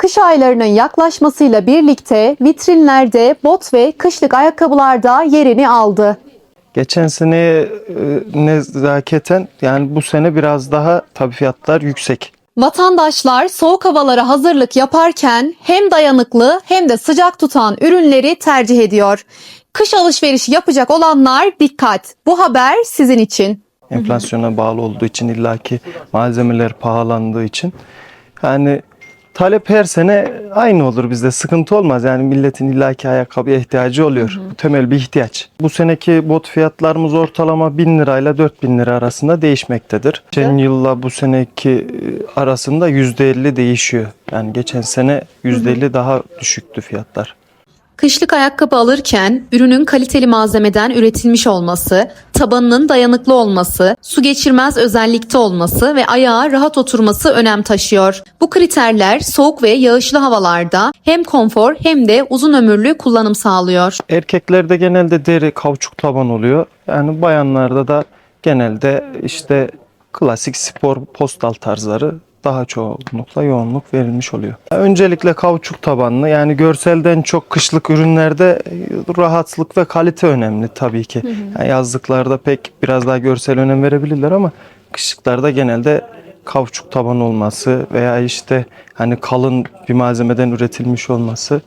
Kış aylarının yaklaşmasıyla birlikte vitrinlerde bot ve kışlık ayakkabılar da yerini aldı. Geçen seneye e, nezaketen yani bu sene biraz daha tabii fiyatlar yüksek. Vatandaşlar soğuk havalara hazırlık yaparken hem dayanıklı hem de sıcak tutan ürünleri tercih ediyor. Kış alışverişi yapacak olanlar dikkat. Bu haber sizin için. Enflasyona bağlı olduğu için illaki malzemeler pahalandığı için. Yani talep her sene aynı olur bizde sıkıntı olmaz. Yani milletin illaki ayakkabıya ihtiyacı oluyor. Bu temel bir ihtiyaç. Bu seneki bot fiyatlarımız ortalama 1000 lirayla 4000 lira arasında değişmektedir. Geçen yılla bu seneki e, arasında %50 değişiyor. Yani geçen sene %50 daha düşüktü fiyatlar. Kışlık ayakkabı alırken ürünün kaliteli malzemeden üretilmiş olması, tabanının dayanıklı olması, su geçirmez özellikte olması ve ayağa rahat oturması önem taşıyor. Bu kriterler soğuk ve yağışlı havalarda hem konfor hem de uzun ömürlü kullanım sağlıyor. Erkeklerde genelde deri kauçuk taban oluyor. Yani bayanlarda da genelde işte klasik spor postal tarzları daha çoğunlukla yoğunluk verilmiş oluyor. Öncelikle kauçuk tabanlı yani görselden çok kışlık ürünlerde rahatlık ve kalite önemli tabii ki. Yani yazlıklarda pek biraz daha görsel önem verebilirler ama kışlıklarda genelde kauçuk taban olması veya işte hani kalın bir malzemeden üretilmiş olması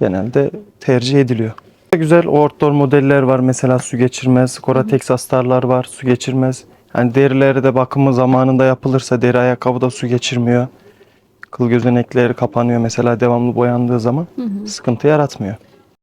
genelde tercih ediliyor. Güzel outdoor modeller var mesela su geçirmez. Gore-Tex astarlar var su geçirmez. Yani derileri de bakımı zamanında yapılırsa deri ayakkabı da su geçirmiyor. Kıl gözenekleri kapanıyor mesela devamlı boyandığı zaman sıkıntı yaratmıyor.